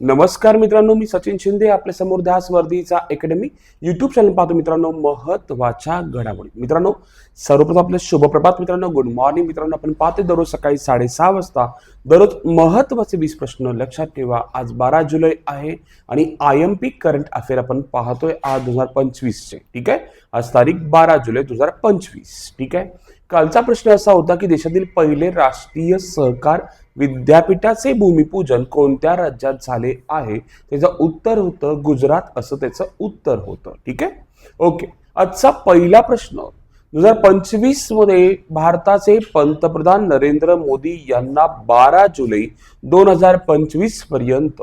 नमस्कार मित्रांनो मी सचिन शिंदे आपल्यासमोर ध्यास वर्धीचा अकॅडमी युट्यूब चॅनल पाहतो मित्रांनो महत्त्वाच्या घडामोडी. मित्रांनो सर्वप्रथम आपलं शुभप्रभात मित्रांनो गुड मॉर्निंग मित्रांनो आपण पाहते दररोज सकाळी साडेसहा वाजता. दररोज महत्त्वाचे वीस प्रश्न लक्षात ठेवा. आज बारा जुलै आहे आणि I M P current affair आपण पाहतोय आज दोन हजार पंचवीसचे. ठीक आहे? आज तारीख बारा जुलै दोन हजार पंचवीस. ठीक आहे? कालचा प्रश्न असा होता की देशातील पहिले राष्ट्रीय सहकार विद्यापीठाचे भूमिपूजन कोणत्या राज्यात झाले आहे? त्याचं उत्तर होतं गुजरात असं त्याचं उत्तर होतं. ठीक आहे? ओके. आजचा पहिला प्रश्न. दोन हजार पंचवीसमध्ये भारताचे पंतप्रधान नरेंद्र मोदी यांना बारा जुलै दोन हजार पंचवीसपर्यंत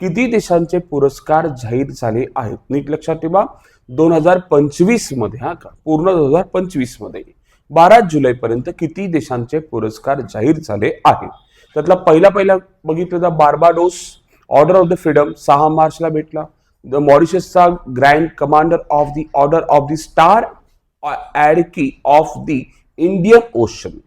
किती देशांचे पुरस्कार जाहीर झाले आहेत? नीट लक्षात ठेवा. दोन हजार पंचवीसमध्ये हा का? पूर्ण दोन हजार पंचवीसमध्ये. बारा जुलैपर्यंत किती देशांचे पुरस्कार जाहीर झाले आहेत? त्यातला पहिला पहिला बघितलं तर Barbados order of the freedom सहा मार्चला भेटला. The मॉरिशसचा grand commander of the order of the star and key of the Indian Ocean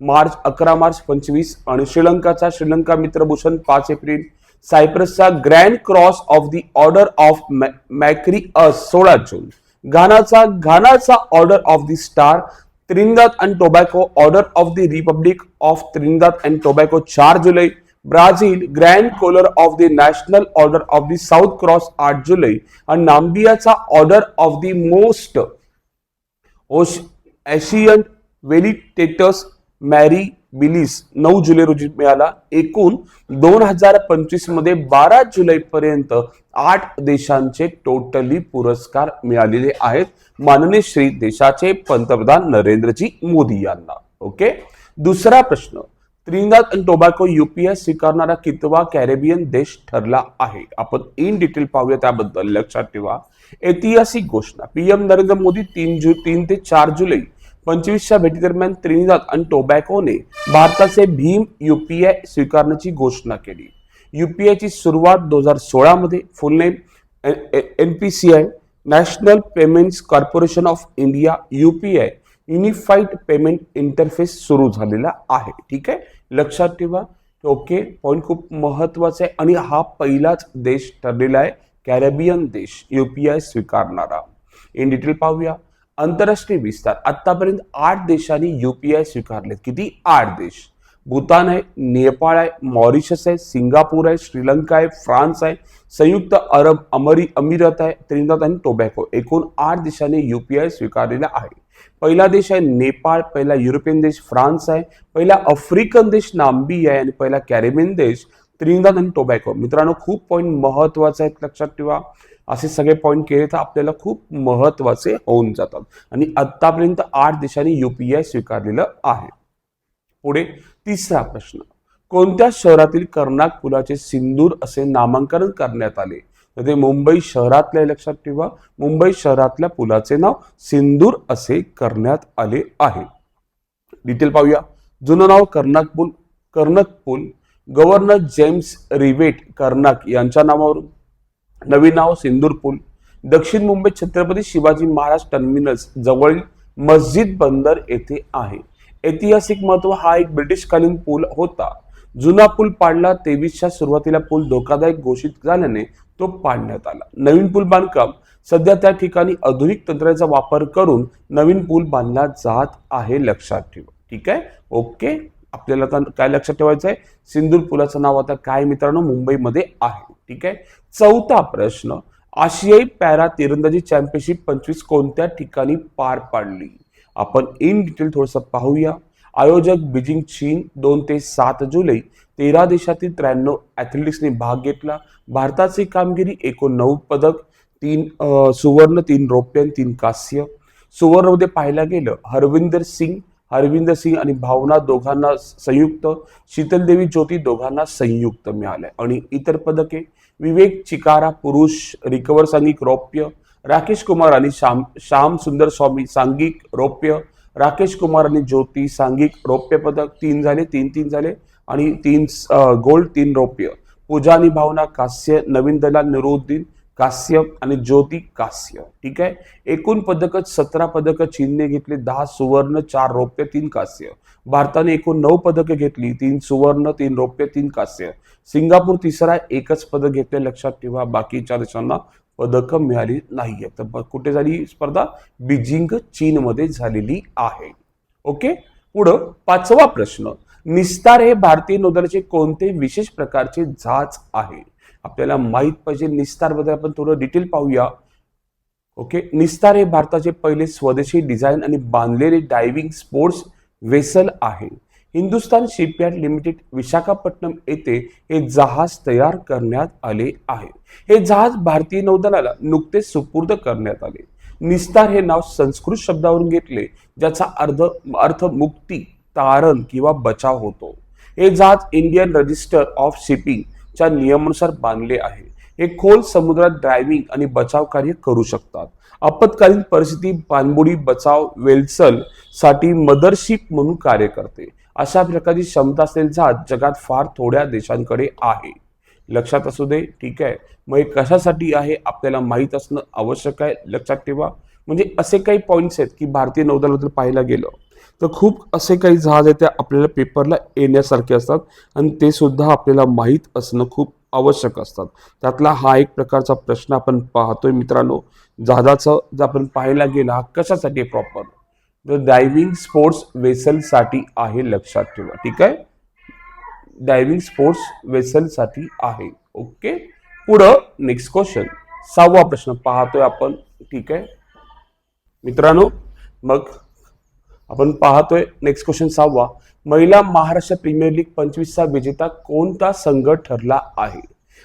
March अकरा मार्च पंचवीस. आणि श्रीलंकाचा श्रीलंका मित्रभूषण पाच एप्रिल. सायप्रसचा grand cross of the order of Makarios सोळा जून. घानाचा घानाचा order of the star Trinidad and Tobago order of the republic of Trinidad and Tobago चार जुलै. Brazil grand collar of the national order of the south cross आठ जुलै. आणि नाम्बियाचा order of the most ancient Welwitschia mirabilis नऊ जुलै रोजी मिळाला. एकूण दोन हजार पंचवीसमध्ये बारा जुलै पर्यंत आठ देशांचे टोटली पुरस्कार मिळालेले आहेत. माननीय श्री देशाचे पंतप्रधान नरेंद्रजी मोदी यांना. ओके? दुसरा प्रश्न. त्रिंगात आणि टोबॅको युपीआय स्वीकारणारा कितवा कॅरेबियन देश ठरला आहे? आपण इन डिटेल पाहूया त्याबद्दल. लक्षात ठेवा. ऐतिहासिक घोषणा. पीएम नरेंद्र मोदी तीन जु तीन ते चार जुलै पंचवीसच्या भेटीदरम्यान त्रिनिदाद आणि टोबॅकोने भारताचे भीम युपीआय स्वीकारण्याची घोषणा केली. युपीआयची सुरुवात दोन हजार सोळामध्ये full name N P C I national payments corporation of India UPI unified payment interface सुरू झालेला आहे. ठीक आहे? लक्षात ठेवा. ओके पॉईंट खूप महत्त्वाचा आहे आणि हा पहिलाच देश ठरलेला आहे कॅरेबियन देश युपीआय स्वीकारणारा. इन डिटेल पाहूया. आंतरराष्ट्रीय विस्तार. आतापर्यंत आठ देशांनी युपीआय स्वीकारलेत. किती? आठ देश. भूतान आहे नेपाळ आहे मॉरिशस आहे सिंगापूर आहे श्रीलंका आहे फ्रान्स आहे संयुक्त अरब अमरी अमिरात आहे त्रिनिदाद आणि टोबॅको. एकूण आठ देशांनी युपीआय स्वीकारलेला आहे. पहिला देश आहे नेपाळ पहिला युरोपियन देश फ्रान्स आहे पहिला आफ्रिकन देश नांबी आहे आणि पहिला कॅरेबियन देश त्रिनिदाद आणि टोबॅको. मित्रांनो खूप पॉईंट महत्त्वाचा आहे लक्षात ठेवा. असे सगळे पॉईंट केले तर आपल्याला खूप महत्त्वाचे होऊन जातात. आणि आतापर्यंत आठ देशांनी युपीआय स्वीकारलेलं आहे. पुढे तिसरा प्रश्न. कोणत्या शहरातील कर्नाक पुलाचे सिंदूर असे नामांकन करण्यात आले? तर ते मुंबई शहरातल्या लक्षात ठेवा. मुंबई शहरातल्या पुलाचे नाव सिंदूर असे करण्यात आले आहे. डिटेल पाहूया. जुनं नाव कर्नाक पूल कर्नक पूल गव्हर्नर जेम्स रिवेट कर्नाक यांच्या नावावरून. नवीन नाव सिंदूर पूल. दक्षिण मुंबई छत्रपती शिवाजी महाराज टर्मिनस जवळील मस्जिद बंदर येथे आहे. ऐतिहासिक महत्त्व हा एक ब्रिटिशकालीन पूल होता. जुना पूल पाडला तेवीसच्या सुरुवातीला पूल धोकादायक घोषित झाल्याने तो पाडण्यात आला. नवीन पूल बांधकाम सध्या त्या ठिकाणी आधुनिक तंत्राचा वापर करून नवीन पूल बांधला जात आहे लक्षात ठेवा. ठीक आहे? ओके? आपल्याला आता काय लक्षात ठेवायचं आहे सिंदूर पुलाचं नाव आता काय मित्रांनो? मुंबईमध्ये आहे. ठीक आहे? चौथा प्रश्न आशियाई पॅरा तिरंदाजी चॅम्पियनशिप पंचवीस कोणत्या ठिकाणी पार पाडली? आपण इन डिटेल थोडंसं पाहूया. आयोजक बीजिंग चीन दोन ते सात जुलै तेरा देशातील त्र्याण्णव ॲथलेटिक्सने भाग घेतला. भारताची कामगिरी एकूण नऊ पदक तीन सुवर्ण तीन रौप्य तीन कांस्य. सुवर्णमध्ये पाहायला गेलं हरविंदर सिंग अरविंद सिंग आणि भावना दोघांना संयुक्त शीतलदेवी ज्योती दोघांना संयुक्त मिळालंय. आणि इतर पदके विवेक चिकारा पुरुष रिकवर सांघिक रौप्य राकेश कुमार आणि श्याम श्याम सुंदर स्वामी सांघिक रौप्य राकेश कुमार आणि ज्योती सांघिक रौप्य पदक तीन झाले तीन तीन झाले आणि तीन गोल्ड तीन रौप्य. पूजा आणि भावना कास्य नवीन दलाल निरुद्दीन कास्य आणि ज्योती कास्य. ठीक आहे? एकूण पदकं सतरा पदकं चीनने घेतली दहा सुवर्ण चार रौप्य तीन कास्य. भारताने एकूण नऊ पदकं घेतली तीन सुवर्ण तीन रौप्य तीन कास्य. सिंगापूर तिसरा एकच पदक घेतले लक्षात ठेवा बाकीच्या देशांना पदकं मिळाली नाहीये तर कुठे झाली स्पर्धा? बीजिंग चीनमध्ये झालेली आहे. ओके? पुढं पाचवा प्रश्न. निस्तार हे भारतीय नौदलाचे कोणते विशेष प्रकारचे जहाज आहे? आपल्याला माहीत पाहिजे निस्तारबद्दल आपण थोडं डिटेल पाहूया. ओके निस्तार हे भारताचे पहिले स्वदेशी डिझाईन आणि बांधलेले डायव्हिंग स्पोर्ट्स वेसल आहे. हिंदुस्थान शिपयार्ड लिमिटेड विशाखापट्टणम येथे हे जहाज तयार करण्यात आले आहे. हे जहाज भारतीय नौदलाला नुकतेच सुपूर्द करण्यात आले. निस्तार हे नाव संस्कृत शब्दावरून घेतले ज्याचा अर्थ अर्थ मुक्ती तारण किंवा बचाव होतो. हे जहाज इंडियन रजिस्टर ऑफ शिपिंग च्या नियमानुसार बांधले आहे. हे खोल समुद्रात ड्रायव्हिंग आणि बचाव कार्य करू शकतात. आपत्कालीन परिस्थिती पाणबुडी बचाव वेलसलसाठी मदरशिप म्हणून कार्य करते. अशा प्रकारची क्षमता असलेले जहाज जगात फार थोड्या देशांकडे आहे. लक्षात असू दे ठीक आहे. मग हे कशासाठी आहे आपल्याला माहीत असणं आवश्यक आहे. लक्षात ठेवा. म्हणजे असे काही पॉईंट्स आहेत की भारतीय नौदलाबद्दल पाहायला गेलं. तर खूप असे काही जहाज आहेत ते आपल्याला पेपरला येण्यासारखे असतात आणि ते सुद्धा आपल्याला माहीत असणं खूप आवश्यक असतात. त्यातला हा एक प्रकारचा प्रश्न आपण पाहतोय मित्रांनो. जहाजाचं जर आपण पाहायला गेला हा कशासाठी प्रॉपर तर डायव्हिंग स्पोर्ट्स वेसलसाठी आहे लक्षात ठेवा ठीक आहे? डायव्हिंग स्पोर्ट्स वेसलसाठी आहे ओके? पुढं नेक्स्ट क्वेश्चन सहावा प्रश्न पाहतोय आपण ठीक आहे? मित्रांनो मग आपण पाहतोय नेक्स्ट क्वेश्चन सहावा. महिला महाराष्ट्र प्रीमियर लीग पंचवीसचा विजेता कोणता संघ ठरला आहे?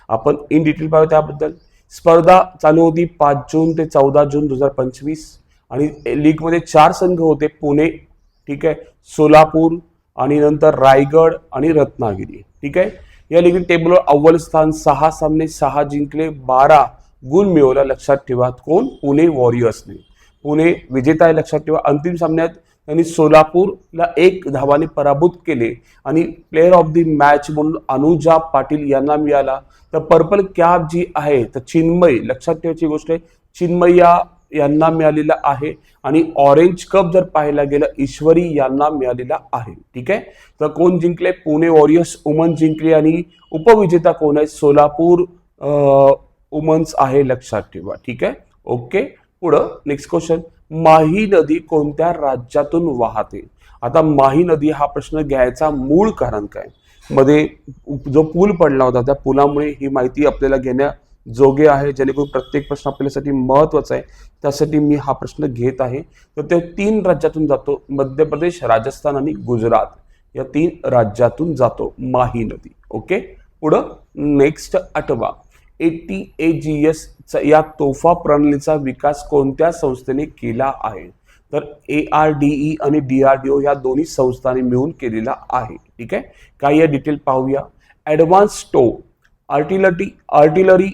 आपण इन डिटेल पाहू त्याबद्दल. स्पर्धा चालू होती पाच जून ते चौदा जून दोन हजार पंचवीस आणि लीगमध्ये चार संघ होते पुणे ठीक आहे सोलापूर आणि नंतर रायगड आणि रत्नागिरी ठीक आहे. या लीग टेबलवर अव्वल स्थान सहा सामने सहा जिंकले बारा गुण मिळवला. लक्षात ठेवा कोण? पुणे वॉरियर्सने. पुणे विजेता आहे लक्षात ठेवा. अंतिम सामन्यात त्यांनी सोलापूरला एक धावाने पराभूत केले आणि प्लेअर ऑफ द मॅच म्हणून अनुजा पाटील यांना मिळाला. तर पर्पल कॅप जी आहे तर चिन्मय लक्षात ठेवायची गोष्ट आहे चिन्मय्या यांना मिळालेला आहे आणि ऑरेंज कप जर पाहायला गेलं ईश्वरी यांना मिळालेला आहे. ठीक आहे? तर कोण जिंकले? पुणे वॉरियर्स उमन जिंकले आणि उपविजेता कोण आहे? सोलापूर उमन्स आहे लक्षात ठेवा. ठीक आहे? ओके पुढं नेक्स्ट क्वेश्चन माही नदी कोणत्या राज्यातून वाहते? आता माही नदी हा प्रश्न घ्यायचा मूळ कारण काय? मध्ये जो पूल पडला होता त्या पुलामुळे ही माहिती आपल्याला घेण्या जोगे आहे. जेणेकरून प्रत्येक प्रश्न आपल्यासाठी महत्त्वाचा आहे. त्यासाठी मी हा प्रश्न घेत आहे. तर ते तीन राज्यातून जातो. मध्य प्रदेश राजस्थान आणि गुजरात. या तीन राज्यातून जातो माही नदी. ओके? पुढं नेक्स्ट आठवा. एटी ए जी एस या तोफा प्रणालीचा विकास कोणत्या संस्थेने केला आहे? तर ए आर डी ई आणि डी आर डी ओ या दोन्ही संस्थांनी मिळून केलेला आहे. ठीक आहे? काही या डिटेल पाहूया? Advance towed artillery artillery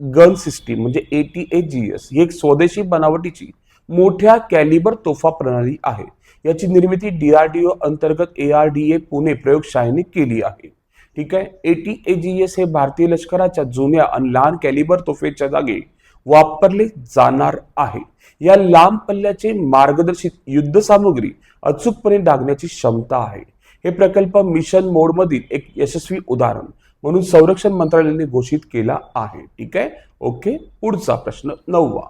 gun system म्हणजे A T A G S ही एक स्वदेशी बनावटीची मोठ्या कॅलिबर तोफा प्रणाली आहे. याची निर्मिती डीआरडीओ अंतर्गत A R D E Pune प्रयोगशाळेने केली आहे. ठीक आहे? A T A G S हे भारतीय लष्कराच्या जुन्या आणि लहान कॅलिबर तोफेच्या जागी वापरले जाणार आहे. या लांब पल्ल्याचे मार्गदर्शित युद्ध सामुग्री अचूकपणे डागण्याची क्षमता आहे. हे प्रकल्प मिशन मोडमधील एक यशस्वी उदाहरण म्हणून संरक्षण मंत्रालयाने घोषित केला आहे. ठीक आहे? ओके पुढचा प्रश्न नववा.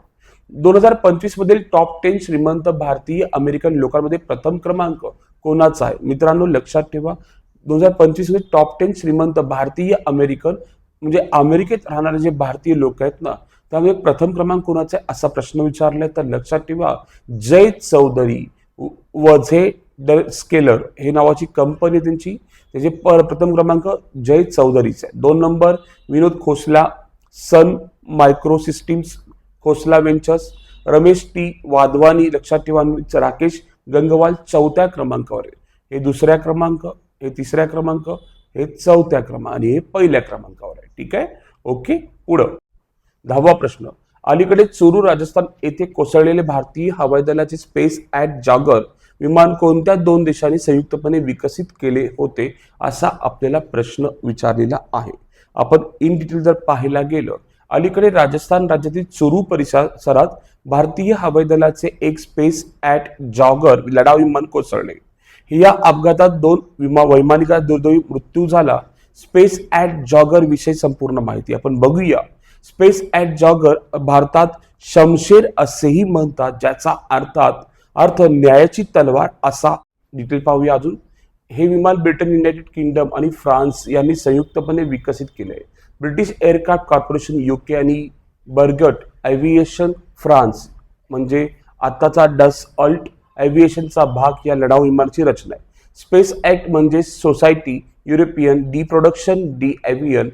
दोन हजार पंचवीस मधील टॉप टेन श्रीमंत भारतीय अमेरिकन लोकांमध्ये प्रथम क्रमांक कोणाचा आहे? मित्रांनो लक्षात ठेवा दोन हजार पंचवीसमध्ये टॉप टेन श्रीमंत भारतीय अमेरिकन म्हणजे अमेरिकेत राहणारे जे भारतीय लोक आहेत ना त्यामुळे प्रथम क्रमांक कोणाचा आहे? असा प्रश्न विचारलाय. तर लक्षात ठेवा जय चौधरी वझे द स्केलर हे नावाची कंपनी त्यांची. त्याचे पर प्रथम क्रमांक जय चौधरीचे आहे. दोन number Vinod Khosla Sun Micro Systems Khosla Ventures Ramesh T Wadhwani लक्षात ठेवा राकेश गंगवाल चौथ्या क्रमांकावर आहे. हे दुसऱ्या क्रमांक हे तिसऱ्या क्रमांक हे चौथ्या क्रमांक आणि हे पहिल्या क्रमांकावर आहे. ठीक आहे? ओके पुढं. दहावा प्रश्न. अलीकडे चुरू राजस्थान येथे कोसळलेले भारतीय हवाई दलाचे स्पेस ॲट जागर विमान कोणत्या दोन देशांनी संयुक्तपणे विकसित केले होते असा आपल्याला प्रश्न विचारलेला आहे. आपण इन डिटेल जर पाहायला गेलं अलीकडे राजस्थान राज्यातील चुरू परिसरात भारतीय हवाई दलाचे एक स्पेस ॲट जॉगर लढाऊ विमान कोसळले. या अपघातात दोन विमा वैमानिका दुर्दैवी मृत्यू झाला. स्पेस ॲट जॉगर विषयी संपूर्ण माहिती आपण बघूया. स्पेस ॲट जॉगर भारतात शमशेर असेही म्हणतात ज्याचा अर्थात अर्थ न्यायाची तलवार असा डिटेल पाहूया अजून. हे विमान ब्रिटन युनायटेड किंगडम आणि फ्रान्स यांनी संयुक्तपणे विकसित केले आहे ब्रिटिश एअरक्राफ्ट कॉर्पोरेशन युके आणि बर्गट एव्हिएशन फ्रान्स म्हणजे आत्ताचा डस अल्ट एव्हिएशनचा भाग या लढाऊ विमानाची रचना आहे. स्पेस ॲक्ट म्हणजे société européenne de production de avion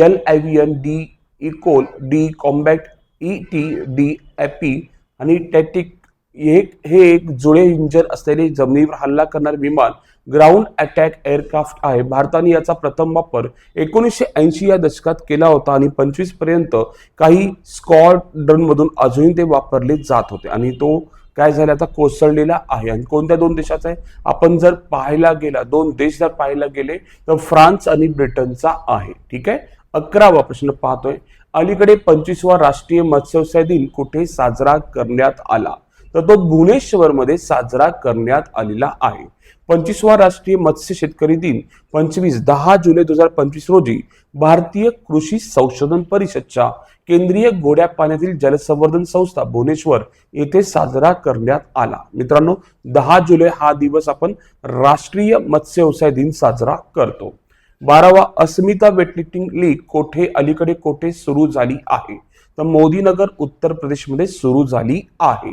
l'avion de école de combat et d'appui आणि टॅटिक एक हे एक जुळे इंजन असलेले जमिनीवर हल्ला करणारे विमान ग्राउंड अटॅक एअरक्राफ्ट आहे. भारताने याचा प्रथम वापर एकोणीसशे ऐंशी या दशकात केला होता आणि पंचवीसपर्यंत काही स्कॉडनमधून अजूनही ते वापरले जात होते. आणि तो काय झालं? आता कोसळलेला आहे आणि कोणत्या दोन देशाचा आहे? आपण जर पाहायला गेला दोन देश जर पाहायला गेले तर फ्रान्स आणि ब्रिटनचा आहे. ठीक आहे? अकरावा प्रश्न पाहतोय. अलीकडे पंचवीसवा राष्ट्रीय मत्स्यव्यवसाय दिन कुठे साजरा करण्यात आला? तर तो भुवनेश्वरमध्ये साजरा करण्यात आलेला आहे. पंचवीसवा राष्ट्रीय मत्स्य शेतकरी दिन पंचवीस दहा जुलै दोन हजार पंचवीस रोजी भारतीय कृषी संशोधन परिषदच्या केंद्रीय गोड्या पाण्यातील जलसंवर्धन संस्था भुवनेश्वर येथे साजरा करण्यात आला. मित्रांनो दहा जुलै हा दिवस आपण राष्ट्रीय मत्स्य व्यवसाय दिन साजरा करतो. बारावा अस्मिता वेटलिफ्टिंग लीग कोठे? अलीकडे कोठे सुरू झाली आहे? तर मोदीनगर उत्तर प्रदेशमध्ये सुरू झाली आहे.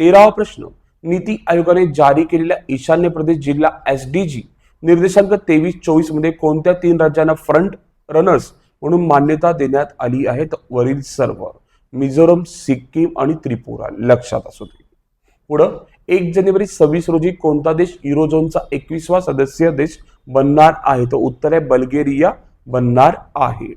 तेरावा प्रश्न नीती आयोगाने जारी केलेल्या ईशान्य प्रदेश जिल्हा एस डी जी निर्देशांक तेवीस चोवीसमध्ये कोणत्या तीन राज्यांना फ्रंट रनर्स म्हणून मान्यता देण्यात आली आहे वरील सर्व मिझोरम सिक्कीम आणि त्रिपुरा लक्षात असू दे. पुढं एक जानेवारी सव्वीस रोजी कोणता देश युरोझोनचा एकवीसवा सदस्य देश बनणार आहे? तर उत्तर आहे बल्गेरिया बनणार आहे.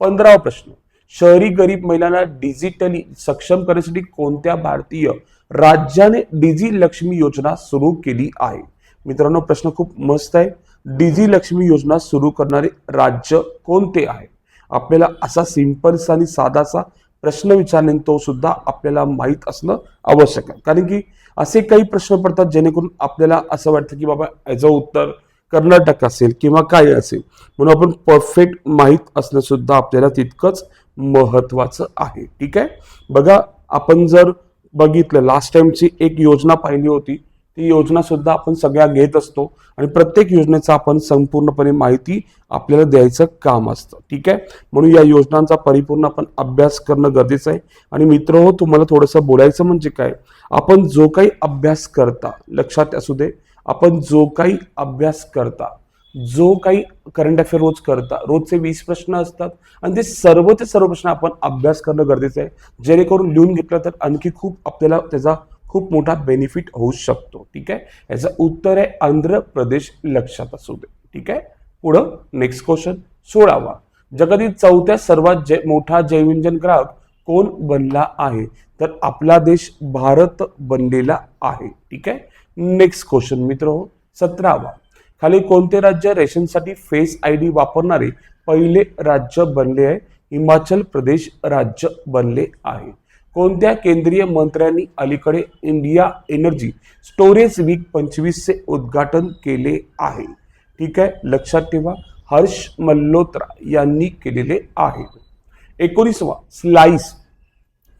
पंधरावा प्रश्न शहरी गरीब महिलांना डिजिटली सक्षम करण्यासाठी कोणत्या भारतीय राज्याने डिजी लक्ष्मी योजना सुरू केली आहे. मित्रांनो प्रश्न खूप मस्त आहे. डिजी लक्ष्मी योजना सुरू करणारे राज्य कोणते आहे? आपल्याला असा सिंपलसा आणि साधासा प्रश्न विचारणे तो सुद्धा आपल्याला माहीत असणं आवश्यक आहे. कारण की असे काही प्रश्न पडतात जेणेकरून आपल्याला असं वाटतं की बाबा याचं उत्तर कर्नाटक असेल किंवा काय असेल. म्हणून आपण परफेक्ट माहीत असणं सुद्धा आपल्याला तितकंच महत्वाचं आहे. ठीक आहे? बघा आपण जर बघितलं. लास्ट टाइमची एक योजना पाहिली होती. ती योजना सुद्धा आपण सगळ्या घेत असतो आणि प्रत्येक योजनेचा आपण संपूर्णपणे माहिती आपल्याला द्यायचं काम असतं. ठीक आहे? म्हणून या योजनांचा परिपूर्ण आपण अभ्यास करणं गरजेचं आहे. आणि मित्र हो तुम्हाला थोडंसं बोलायचं म्हणजे काय? आपण जो काही अभ्यास करता लक्षात असू दे आपण जो काही अभ्यास करता जो काही करंट अफेअर रोज करता रोजचे वीस प्रश्न असतात आणि ते सर्व ते सर्व प्रश्न आपण अभ्यास करणं गरजेचं आहे. जेणेकरून लिहून घेतलं तर आणखी खूप आपल्याला त्याचा खूप मोठा बेनिफिट होऊ शकतो. ठीक आहे? याचं उत्तर आहे आंध्र प्रदेश लक्षात असू दे. ठीक आहे? पुढं नेक्स्ट क्वेश्चन सोळावा. जगातील चौथ्या सर्वात जै मोठा जैवइंधन ग्राहक कोण बनला आहे? तर आपला देश भारत बनलेला आहे. ठीक आहे? नेक्स्ट क्वेश्चन मित्र हो सतरावा. खाली कोणते राज्य रेशनसाठी फेस आय डी वापरणारे पहिले राज्य बनले आहे? हिमाचल प्रदेश राज्य बनले आहे. कोणत्या केंद्रीय मंत्र्यांनी अलीकडे इंडिया एनर्जी स्टोरेज वीक पंचवीसचे उद्घाटन केले आहे? ठीक आहे लक्षात ठेवा. हर्ष मल्होत्रा यांनी केलेले आहे. एकोणीसवा स्लाइस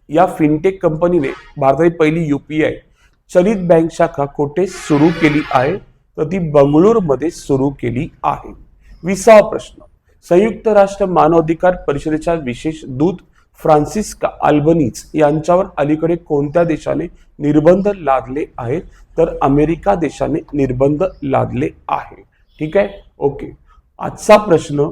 या फिनटेक कंपनीने भारतातील पहिली यू पी आय चलित बँक शाखा कोठे सुरू केली आहे? तर ती बंगळूरमध्ये सुरू केली आहे. विसावा प्रश्न. संयुक्त राष्ट्र मानवाधिकार परिषदेच्या विशेष दूत फ्रान्सिस्का अल्बनीज यांच्यावर अलीकडे कोणत्या देशाने निर्बंध लादले आहेत? तर अमेरिका देशाने निर्बंध लादले आहे. ठीक आहे? ओके. आजचा प्रश्न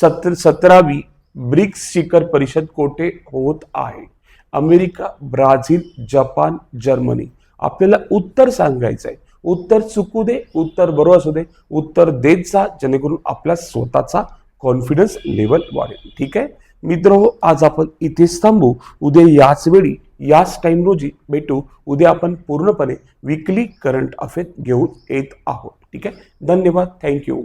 सत्र सतरावी ब्रिक्स शिखर परिषद कोठे होत आहे? अमेरिका ब्राझील जपान जर्मनी. आपल्याला उत्तर सांगायचं आहे उत्तर चुकू दे उत्तर बरोबर असू दे. उत्तर देत जा जेणेकरून आपला स्वतःचा कॉन्फिडन्स लेवल वाढेल. ठीक आहे? मित्र हो आज आपण इथेच थांबू. उद्या याच वेळी याच टाइम रोजी भेटू. उद्या आपण पूर्णपणे विकली करंट अफेअर घेऊन येत आहोत. ठीक आहे? धन्यवाद. थँक्यू